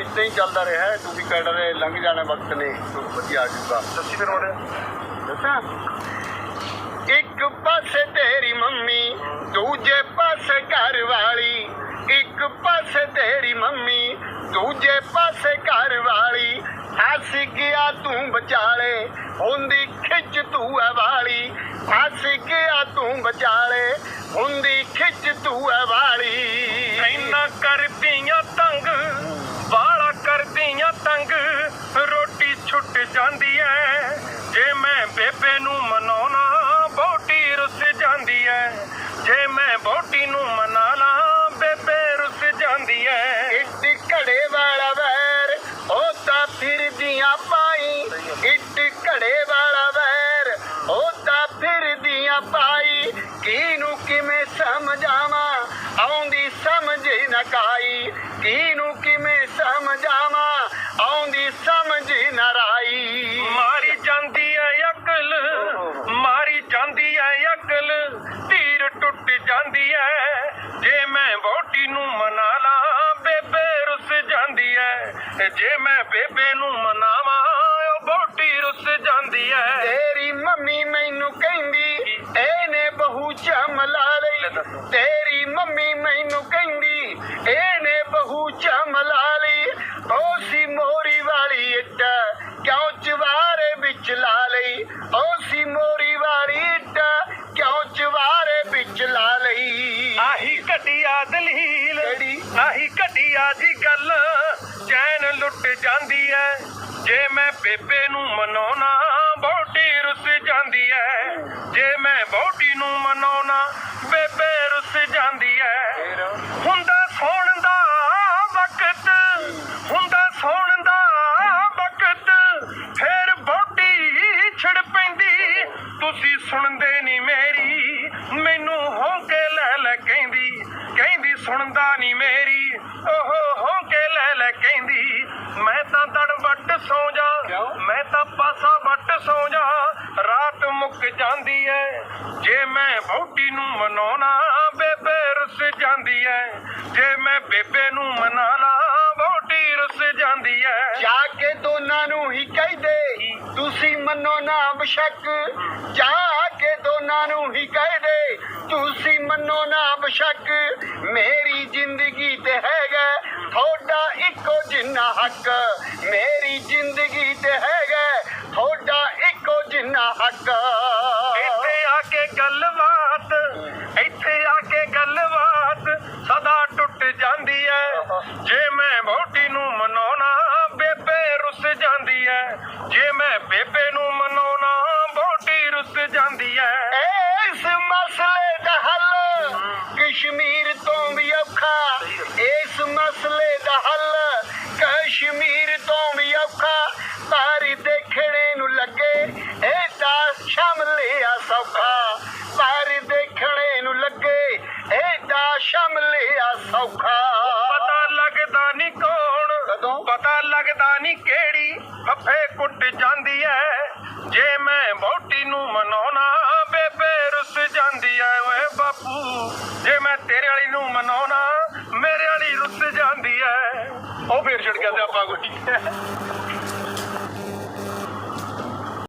ਇਸ ਤਰ੍ਹਾਂ ਹੀ ਚੱਲਦਾ ਰਿਹਾ ਹੈ ਤੁਸੀਂ ਕਹਿ ਰਹੇ ਲੰਘ ਜਾਣਾ ਵਕਤ ਨੇ ਤੁਹਾਨੂੰ ਵਧੀਆ ਆ ਜਾਊਗਾ ਦੱਸੀ ਫਿਰ ਮੋੜੇ ਦੱਸਾਂ? ਇੱਕ ਪਾਸੇ ਤੇਰੀ ਮੰਮੀ ਦੂਜੇ ਪਾਸੇ ਘਰ ਵਾਲੀ। ਇੱਕ ਪਾਸੇ ਤੇਰੀ ਮੰਮੀ ਦੂਜੇ ਪਾਸੇ ਘਰ ਵਾਲੀ। ਹੱਸ ਗਿਆ ਤੂੰ ਵਿਚਾਲੇ ਹੁੰਦੀ ਖਿੱਚ ਤੂੰ ਐ ਵਾਲੀ। ਹੱਸ ਗਿਆ ਤੂੰ ਵਿਚਾਲੇ ਹੁੰਦੀ ਖਿੱਚ ਤੂੰ ਐ ਵਾਲੀ। ਇੰਨਾ ਕਰਦੀਆਂ ਤੰਗ ਕਰਦੀਆਂ ਤੰਗ ਰੋਟੀ ਛੁੱਟ ਜਾਂਦੀ ਐ। ਜੇ ਮੈਂ ਬੇਬੇ ਨੂੰ ਮਨਾਉਣਾ ਬੋਟੀ ਰੁੱਸ ਜਾਂਦੀ ਐ। ਜੇ ਮੈਂ ਬੋਟੀ ਨੂੰ ਮਨਾ ਲਾਂ ਬੇਬੇ ਰੁੱਸ ਜਾਂਦੀ ਐ। ਇੱਟ ਘੜੇ ਵਾਲਾ ਵੈਰ, ਉਹ ਤਾਂ ਫਿਰਦੀਆਂ ਪਾਈ। ਇੱਟ ਘੜੇ ਵਾਲਾ ਵੈਰ, ਉਹ ਤਾਂ ਫਿਰਦੀਆਂ ਪਾਈ। ਕਿਨੂੰ ਕਿਵੇਂ ਸਮਝਾਵਾਂ, ਆਉਂਦੀ ਸਮਝ ਨਾ ਕਾਈ। ਕਿਨੂੰ ਕਿਵੇਂ ਸਮਝਾਵਾਂ? ਆਉਂਦੀ ਸਮਝ ਨਾ ਰਾਈ। ਮਾਰੀ ਜਾਂਦੀ ਐ ਅਕਲ ਮਾਰੀ ਜਾਂਦੀ ਐ ਅਕਲ ਧੀਰ ਟੁੱਟ ਜਾਂਦੀ ਐ। ਜੇ ਮੈਂ ਵੋਟੀ ਨੂੰ ਮਨਾ ਲਾਂ ਬੇਬੇ ਰੁੱਸ ਜਾਂਦੀ ਐ। ਜੇ ਮੈਂ ਬੇਬੇ ਨੂੰ ਮਨਾਵਾਂ ਉਹ ਵੋਟੀ ਰੁੱਸ ਜਾਂਦੀ ਐ। ਤੇਰੀ ਮੰਮੀ ਮੈਨੂੰ ਕਹਿੰਦੀ ਇਹਨੇ ਬਹੂ ਚਮਲਾ ਲਈ। ਤੇਰੀ ਮੰਮੀ ਮੈਨੂੰ ਕਹਿੰਦੀ ਇਹਨੇ ਬਹੂ ਚਮਲਾ ਲਈ ਉਹ ਸੀ ਮੋਰੀ ਵਾਲੀ ਇੱਟ ਕਿਉਂ ਚਵਾਰੇ ਵਿੱਚ ਲਾ ਲਈ? ਉਹ ਸੀ ਮੋਰੀ ਵਾਲੀ ਇੱਟ ਕਿਉਂ ਚਵਾਰੇ ਵਿੱਚ ਲਾ ਲਈ? ਆਹੀ ਘਟਿਆ ਦਲੀਲ? ਆਹੀ ਘਟਿਆ ਜੀ ਗੱਲ ਚੈਨ ਲੁੱਟ ਜਾਂਦੀ ਐ। ਜੇ ਮੈਂ ਬੇਬੇ ਨੂੰ ਮਨਾਉਣਾ ਬੋਟੀ ਰੁੱਸ ਜਾਂਦੀ ਐ। ਜੇ ਮੈਂ ਬੋਟੀ ਨੂੰ ਮਨਾਉਣਾ ਬੇਬੇ ਰੁੱਸ ਬੌਟੀ ਨੂੰ ਮਨਾਉਣਾ ਬੇਬੇ ਰੁੱਸ ਜਾਂਦੀ ਐ। ਜੇ ਮੈਂ ਬੇਬੇ ਨੂੰ ਮਨਾ ਲਾਂ ਬੌਟੀ ਰੁੱਸ ਜਾਂਦੀ ਐ। ਜਾ ਕੇ ਦੋਨਾਂ ਨੂੰ ਹੀ ਕਹਿ ਦੇ ਤੁਸੀਂ ਮੰਨੋ ਨਾ ਬਸ਼ੱਕ। ਜਾ ਕੇ ਦੋਨਾਂ ਨੂੰ ਹੀ ਕਹਿ ਦੇ ਤੁਸੀਂ ਮੰਨੋ ਨਾ ਬਸ਼ੱਕ। ਮੇਰੀ ਜ਼ਿੰਦਗੀ ਤੇ ਹੈਗਾ ਤੁਹਾਡਾ ਇੱਕੋ ਜਿੰਨਾ ਹੱਕ। ਮੇਰੀ ਜ਼ਿੰਦਗੀ ਤੇ ਹੈਗਾ ਤੁਹਾਡਾ ਇੱਕੋ ਜਿੰਨਾ ਹੱਕ। ਇੱਥੇ ਆ ਕੇ ਗੱਲਬਾਤ ਇੱਥੇ ਆ ਕੇ ਗੱਲਬਾਤ ਸਦਾ ਟੁੱਟ ਜਾਂਦੀ ਐ। ਜੇ ਮੈਂ ਵੋਟੀ ਨੂੰ ਮਨਾਉਣਾ, ਬੇਬੇ ਰੁੱਸ ਜਾਂਦੀ ਐ। ਜੇ ਮੈਂ ਬੇਬੇ ਨੂੰ ਮਨਾਉਣਾ ਵੋਟੀ ਰੁੱਸ ਜਾਂਦੀ ਐ। ਇਸ ਮਸਲੇ ਦਾ ਹੱਲ ਕਸ਼ਮੀਰ ਤੋਂ ਵੀ ਔਖਾ। ਇਸ ਮਸਲੇ ਦਾ ਹੱਲ ਕਸ਼ਮੀਰ ਤੋਂ ਵੀ ਔਖਾ। ਪਰ ਦੇਖਣੇ ਨੂੰ ਲੱਗੇ, ਇਹ ਤਾਂ ਸ਼ਮਲਿਆ ਸੌਖਾ। ਸੌਖਾ। ਪਤਾ ਲੱਗਦਾ ਨਹੀਂ ਕੌਣ ਕਦੋਂ? ਪਤਾ ਲੱਗਦਾ ਨਹੀਂ ਕਿਹੜੀ ਫੱਫੇ ਕੁੱਟ ਜਾਂਦੀ ਐ। ਜੇ ਮੈਂ ਵੋਟੀ ਨੂੰ ਮਨਾਉਣਾ ਬੇਬੇ ਰੁੱਸ ਜਾਂਦੀ ਐ ਓਏ ਬਾਪੂ। ਜੇ ਮੈਂ ਤੇਰੇ ਵਾਲੀ ਨੂੰ ਮਨਾਉਣਾ ਮੇਰੇ ਵਾਲੀ ਰੁੱਸ ਜਾਂਦੀ ਐ। ਉਹ ਫੇਰ ਛਿੜ ਗਿਆ ਤੇ ਆਪਾਂ ਕੋਈ।